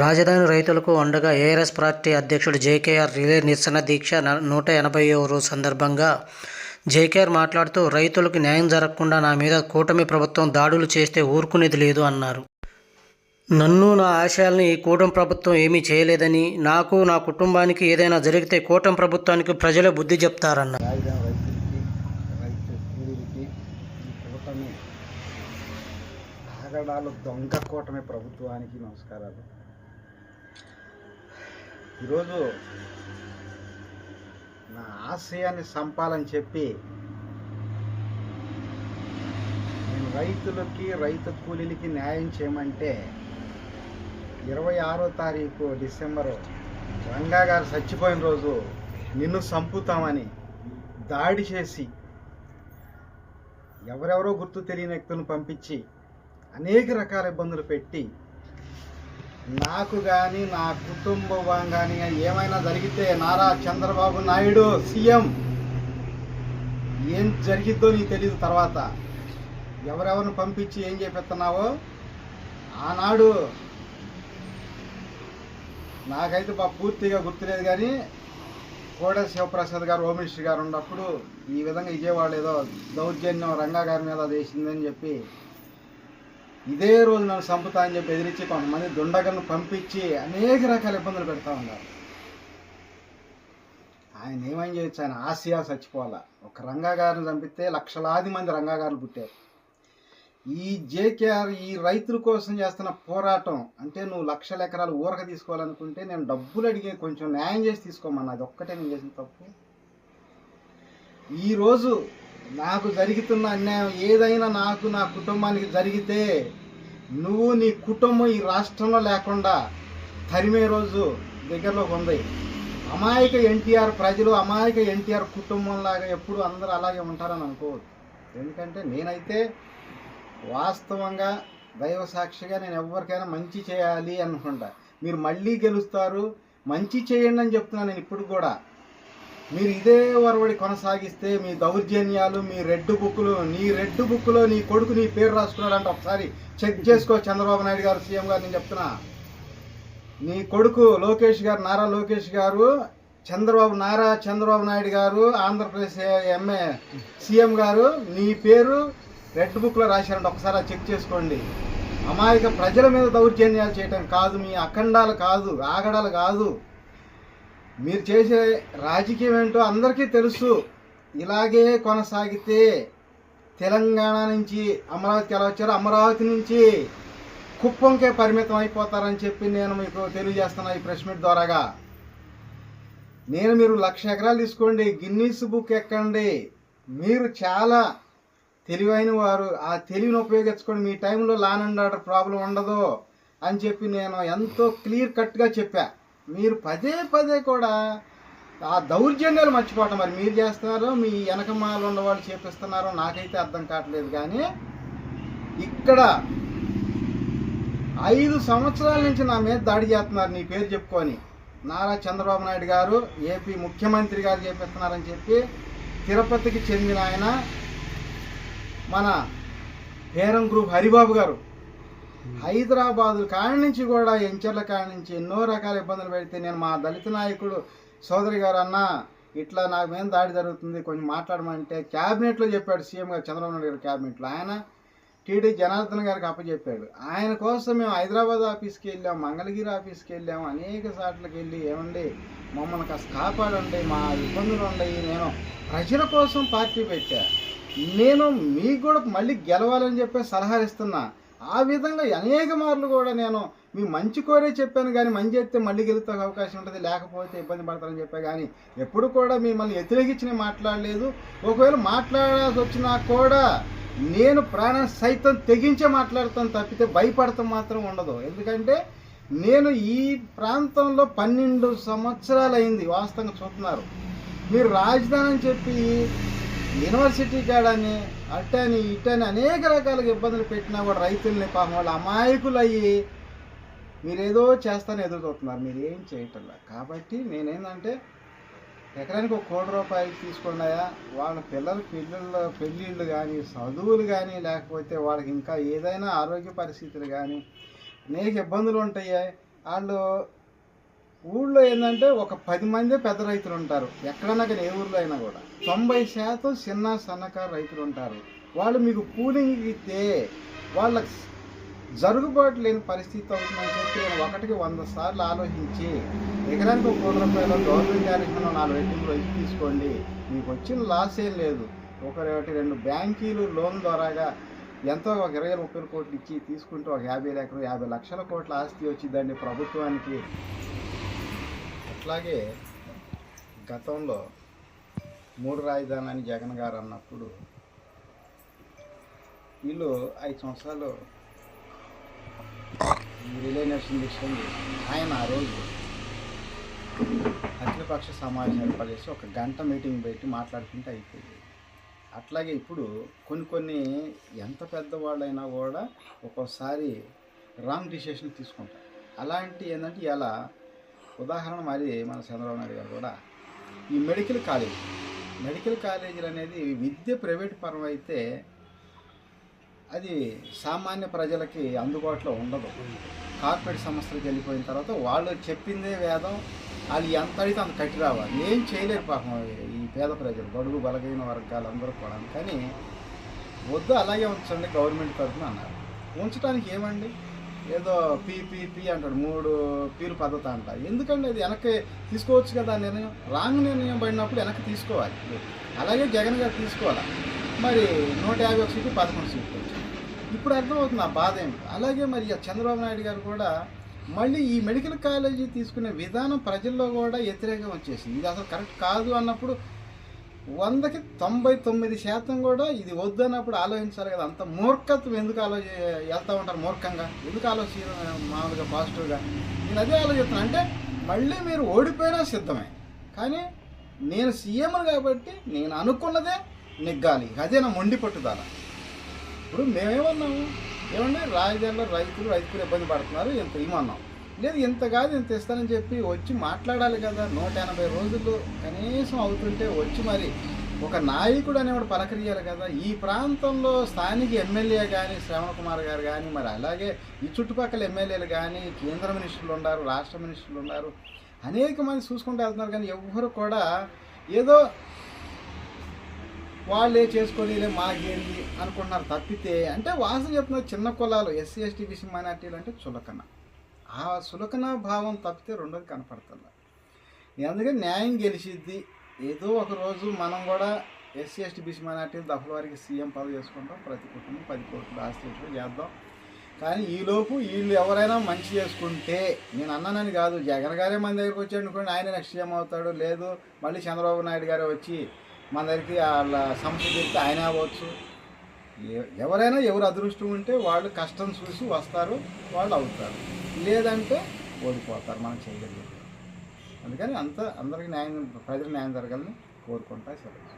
రాజధాని రైతులకు అండగా ఏఆర్ఎస్ పార్టీ అధ్యక్షుడు జేకేఆర్ రిలే నిరసన దీక్ష నూట ఎనభైవ రోజు సందర్భంగా జేకేఆర్ మాట్లాడుతూ రైతులకు న్యాయం జరగకుండా నా మీద కూటమి ప్రభుత్వం దాడులు చేస్తే ఊరుకునేది లేదు అన్నారు. నన్ను నా ఆశయాల్ని ఈ కూటమి ప్రభుత్వం ఏమీ చేయలేదని నాకు నా కుటుంబానికి ఏదైనా జరిగితే కూటమి ప్రభుత్వానికి ప్రజలే బుద్ధి చెప్తారన్నారు. దొంగ కూటమి ప్రభుత్వానికి నమస్కారాలు. ఈరోజు నా ఆశయాన్ని సంపాలని చెప్పి నేను రైతులకి రైతు కూలీలకి న్యాయం చేయమంటే ఇరవై ఆరో తారీఖు డిసెంబరు రంగా గారు చచ్చిపోయిన రోజు నిన్ను చంపుతామని దాడి చేసి ఎవరెవరో గుర్తు తెలియని వ్యక్తులను పంపించి అనేక రకాల ఇబ్బందులు పెట్టి నాకు కానీ నా కుటుంబం కానీ ఏమైనా జరిగితే నారా చంద్రబాబు నాయుడు సీఎం. ఏం జరిగిద్దో నీకు తెలియదు తర్వాత. ఎవరెవరిని పంపించి ఏం చేపిస్తున్నావో? ఆనాడు నాకైతే బా పూర్తిగా గుర్తులేదు కానీ కోడ శివప్రసాద్ గారు హోమ్ మినిస్టర్ గారు ఉన్నప్పుడు ఈ విధంగా విజయవాడ ఏదో దౌర్జన్యం రంగా గారి మీద వేసిందని చెప్పి ఇదే రోజు నన్ను చంపుతా అని చెప్పి ఎదిరించి కొంతమంది దుండగలను పంపించి అనేక రకాల ఇబ్బందులు పెడతా ఉన్నారు. ఆయన ఏమని చేయొచ్చు? ఆయన ఆసియా చచ్చిపోవాలా. ఒక రంగాగారిని చంపితే లక్షలాది మంది రంగాగారులు పుట్టారు. ఈ జేకేఆర్ ఈ రైతుల కోసం చేస్తున్న పోరాటం అంటే నువ్వు లక్షల ఎకరాలు ఊరక తీసుకోవాలనుకుంటే నేను డబ్బులు అడిగే కొంచెం న్యాయం చేసి తీసుకోమన్నా. అది ఒక్కటే నేను చేసిన తప్పు. ఈరోజు నాకు జరుగుతున్న అన్యాయం ఏదైనా నాకు నా కుటుంబానికి జరిగితే నువ్వు నీ కుటుంబం ఈ రాష్ట్రంలో లేకుండా తరిమే రోజు దగ్గరలోకి ఉంది. అమాయక ఎన్టీఆర్ ప్రజలు అమాయక ఎన్టీఆర్ కుటుంబం లాగా ఎప్పుడు అందరూ అలాగే ఉంటారని అనుకోవద్దు. ఎందుకంటే నేనైతే వాస్తవంగా దైవ సాక్షిగా నేను ఎవరికైనా మంచి చేయాలి అనుకుంటా. మీరు మళ్ళీ గెలుస్తారు మంచి చేయండి అని చెప్తున్నాను నేను ఇప్పుడు కూడా. మీరు ఇదే వరవడి కొనసాగిస్తే మీ దౌర్జన్యాలు మీ రెడ్ బుక్లు నీ రెడ్ బుక్లో నీ కొడుకు నీ పేరు రాసుకున్నాడంటే ఒకసారి చెక్ చేసుకో చంద్రబాబు నాయుడు గారు సీఎం గారు నేను చెప్తున్నా. నీ కొడుకు లోకేష్ గారు నారా లోకేష్ గారు చంద్రబాబు నారా చంద్రబాబు నాయుడు గారు ఆంధ్రప్రదేశ్ ఎంఏ సీఎం గారు నీ పేరు రెడ్ బుక్లో రాశారంటే ఒకసారి చెక్ చేసుకోండి. అమాయక ప్రజల మీద దౌర్జన్యాలు చేయటం కాదు మీ అఖండాలు కాదు ఆగడాలు కాదు. మీరు చేసే రాజకీయం ఏంటో అందరికీ తెలుసు. ఇలాగే కొనసాగితే తెలంగాణ నుంచి అమరావతికి ఎలా వచ్చారో అమరావతి నుంచి కుప్పంకే పరిమితం అయిపోతారని చెప్పి నేను మీకు తెలియజేస్తున్నా ఈ ప్రెస్ మీట్ ద్వారాగా. నేను మీరు లక్ష ఎకరాలు తీసుకోండి గిన్నీస్ బుక్ ఎక్కండి. మీరు చాలా తెలివైన వారు. ఆ తెలివిని ఉపయోగించుకొని మీ టైంలో లాన్ అండ్ ఆర్డర్ ప్రాబ్లం ఉండదు అని చెప్పి నేను ఎంతో క్లియర్ కట్గా చెప్పా. మీరు పదే పదే కూడా ఆ దౌర్జన్యాలు మర్చిపోవటం. మరి మీరు చేస్తున్నారో మీ వెనకమాల ఉన్న వాళ్ళు చేపిస్తున్నారో నాకైతే అర్థం కావట్లేదు కానీ ఇక్కడ ఐదు సంవత్సరాల నుంచి నా మీద దాడి చేస్తున్నారు నీ పేరు చెప్పుకొని. నారా చంద్రబాబు నాయుడు గారు ఏపీ ముఖ్యమంత్రి గారు చేపిస్తున్నారని చెప్పి తిరుపతికి చెందిన ఆయన మన పేరం గ్రూప్ హరిబాబు గారు. Hmm. హైదరాబాదు కాడి నుంచి కూడా ఎంచర్ల కాడి నుంచి ఎన్నో రకాల ఇబ్బందులు పెడితే నేను మా దళిత నాయకుడు సోదరి గారు అన్న ఇట్లా నాకు మీద దాడి జరుగుతుంది కొంచెం మాట్లాడమంటే క్యాబినెట్లో చెప్పాడు సీఎం గారు చంద్రబాబు నాయుడు గారు క్యాబినెట్లో. ఆయన టీడీ జనార్దన్ గారికి అప్పచెప్పాడు. ఆయన కోసం మేము హైదరాబాద్ ఆఫీస్కి వెళ్ళాం మంగళగిరి ఆఫీస్కి వెళ్ళాం అనేక సార్లకి వెళ్ళి ఏమండి మమ్మల్ని కాస్త కాపాడండి మా ఇబ్బందులు ఉన్నాయి నేను ప్రజల కోసం పార్టీ పెట్టా. నేను మీకు కూడా మళ్ళీ గెలవాలని చెప్పి సలహా ఇస్తున్నా. ఆ విధంగా అనేక మార్లు కూడా నేను మీ మంచి కోరే చెప్పాను కానీ మంచి చెప్తే మళ్ళీ గెలుతా అవకాశం ఉంటుంది లేకపోతే ఇబ్బంది పడతారని చెప్పా. కానీ ఎప్పుడు కూడా మిమ్మల్ని వ్యతిరేకించిన మాట్లాడలేదు. ఒకవేళ మాట్లాడాల్సి వచ్చినా కూడా నేను ప్రాణం సైతం తెగించే మాట్లాడతాను తప్పితే భయపడతాం మాత్రం ఉండదు. ఎందుకంటే నేను ఈ ప్రాంతంలో పన్నెండు సంవత్సరాలు అయింది వాస్తవంగా చూస్తున్నారు. మీరు రాజధాని అని చెప్పి యూనివర్సిటీ కాడని అట్టని ఇట్టని అనేక రకాలుగా ఇబ్బందులు పెట్టినా కూడా రైతుల్ని పాపం వాళ్ళు అమాయకులు అయ్యి మీరేదో చేస్తాను ఎదురు మీరు ఏం చేయటంలా? కాబట్టి నేనేందంటే ఎకరానికి ఒక కోటి రూపాయలు తీసుకున్నాయా? వాళ్ళ పిల్లల పిల్లల పెళ్ళిళ్ళు కానీ చదువులు కానీ లేకపోతే వాళ్ళకి ఇంకా ఏదైనా ఆరోగ్య పరిస్థితులు కానీ అనేక ఇబ్బందులు ఉంటాయి? వాళ్ళు ఊళ్ళో ఏంటంటే ఒక పది మంది పెద్ద రైతులు ఉంటారు. ఎక్కడన్నా కానీ ఏ ఊళ్ళో అయినా కూడా. తొంభై శాతం చిన్న సన్నకారు రైతులు ఉంటారు. వాళ్ళు మీకు కూలింగ్ ఇస్తే వాళ్ళకి జరుగుబాటు లేని పరిస్థితి అవుతుందని చెప్పి నేను ఒకటికి వంద సార్లు ఆలోచించి ఎకరానికి ఒక కోటి రూపాయలు గవర్నమెంట్ డైరెక్షన్ నాలుగు రైతులు రైతు తీసుకోండి. మీకు వచ్చిన లాస్ ఏం లేదు. ఒకటి రెండు బ్యాంకీలు లోన్ ద్వారాగా ఎంతో ఒక ఇరవై ముప్పై కోట్లు ఇచ్చి తీసుకుంటే ఒక యాభై ఎకరం యాభై లక్షల కోట్ల ఆస్తి వచ్చిందండి ప్రభుత్వానికి. అట్లాగే గతంలో మూడు రాజధాని జగన్ గారు అన్నప్పుడు వీళ్ళు ఐదు సంవత్సరాలు రిలే నర్సింగ్ తీసుకొని ఆయన ఆ రోజు అఖిలపక్ష సమావేశం ఏర్పాటు చేసి ఒక గంట మీటింగ్ పెట్టి మాట్లాడుకుంటే అయిపోయింది. అట్లాగే ఇప్పుడు కొన్ని కొన్ని ఎంత పెద్దవాళ్ళైనా కూడా ఒక్కోసారి రాంగ్ డిసిషన్ తీసుకుంటారు. అలాంటి ఏంటంటే ఇలా ఉదాహరణ మరి మన చంద్రబాబు నాయుడు గారు కూడా ఈ మెడికల్ కాలేజ్ మెడికల్ కాలేజీలు అనేది విద్య ప్రైవేట్ పరం అయితే అది సామాన్య ప్రజలకి అందుబాటులో ఉండదు. కార్పొరేట్ సంస్థలకు వెళ్ళిపోయిన తర్వాత వాళ్ళు చెప్పిందే వేదం వాళ్ళు ఎంత అయితే అంత కట్టి రావాలి. ఏం చేయలేరు పాపం ఈ పేద ప్రజలు బడుగు బలగైన వర్గాలు అందరూ కూడా కానీ వద్దు అలాగే ఉంచండి గవర్నమెంట్ తరఫున అన్నారు. ఉంచడానికి ఏమండి? ఏదో పీపీపీ అంటాడు. మూడు పీలు పద్ధతి అంట. ఎందుకండి అది వెనక్కి తీసుకోవచ్చు కదా నిర్ణయం. రాంగ్ నిర్ణయం పడినప్పుడు వెనక్కి తీసుకోవాలి. అలాగే జగన్ గారు తీసుకోవాలి? మరి నూట యాభై ఒక సీటు పదకొండు సీట్లు ఇప్పుడు అర్థమవుతుంది ఆ బాధ ఏంటి అలాగే మరి చంద్రబాబు నాయుడు గారు కూడా మళ్ళీ ఈ మెడికల్ కాలేజీ తీసుకునే విధానం ప్రజల్లో కూడా వ్యతిరేకం వచ్చేసింది. ఇది అసలు కరెక్ట్ కాదు అన్నప్పుడు వందకి తొంభై తొమ్మిది శాతం కూడా ఇది వద్దన్నప్పుడు ఆలోచించాలి కదా. అంత మూర్ఖత్వం ఎందుకు ఆలోచి వెళ్తూ ఉంటారు మూర్ఖంగా? ఎందుకు ఆలోచించడం మామూలుగా పాజిటివ్గా? నేను అదే ఆలోచిస్తున్నాను అంటే మళ్ళీ మీరు ఓడిపోయినా సిద్ధమే. కానీ నేను సీఎం కాబట్టి నేను అనుకున్నదే నెగ్గాలి. అదే నా మొండి పట్టుదల. ఇప్పుడు మేమేమన్నాము? ఏమండి? రాజధానిలో రైతులు రైతులు ఇబ్బంది పడుతున్నారు ఇంత ఇమ్మన్నాం లేదు ఇంత కాదు ఇంత ఇస్తానని చెప్పి వచ్చి మాట్లాడాలి కదా. నూట ఎనభై రోజులు కనీసం అవుతుంటే వచ్చి మరి ఒక నాయకుడు అనేవాడు పలకరియాలి కదా. ఈ ప్రాంతంలో స్థానిక ఎమ్మెల్యే కానీ శ్రవణ కుమార్ గారు కానీ మరి అలాగే ఈ చుట్టుపక్కల ఎమ్మెల్యేలు కానీ కేంద్ర మినిస్టర్లు ఉన్నారు రాష్ట్ర మినిస్టర్లు ఉన్నారు. అనేక మంది చూసుకుంటూ వెళ్తున్నారు కానీ ఎవ్వరు కూడా ఏదో వాళ్ళే చేసుకొని లే మాకేంది అనుకుంటున్నారు తప్పితే అంటే వాసన చెప్తున్నారు చిన్న కులాలు. ఎస్సీ ఎస్టీ బీసీ మైనార్టీలు అంటే చులకన. ఆ సులకన భావం తప్పితే రెండోది కనపడుతుంది. అందుకని న్యాయం గెలిచిద్ది. ఏదో ఒక రోజు మనం కూడా ఎస్సీ ఎస్టీ బీసీ మైనార్టీలు దఫల వారికి సీఎం పదవి చేసుకుంటాం. ప్రతి కుటుంబం పది కోట్లు ఆస్తి చేద్దాం. కానీ ఈలోపు వీళ్ళు ఎవరైనా మంచి చేసుకుంటే నేను అన్నానని కాదు జగన్ గారే మన దగ్గరికి వచ్చాడు అనుకోండి ఆయన నెక్స్ట్ సీఎం అవుతాడు. లేదు మళ్ళీ చంద్రబాబు నాయుడు గారే వచ్చి మన దగ్గరికి వాళ్ళ సమస్య చెప్తే ఆయన అవ్వచ్చు. ఎవరైనా ఎవరు అదృష్టం ఉంటే వాళ్ళు కష్టం చూసి వస్తారు వాళ్ళు అవుతారు. లేదంటే ఓడిపోతారు మనం చేయగలిగేది. అందుకని అంత అందరికీ న్యాయం ప్రజలు న్యాయం జరగాలని కోరుకుంటా సరే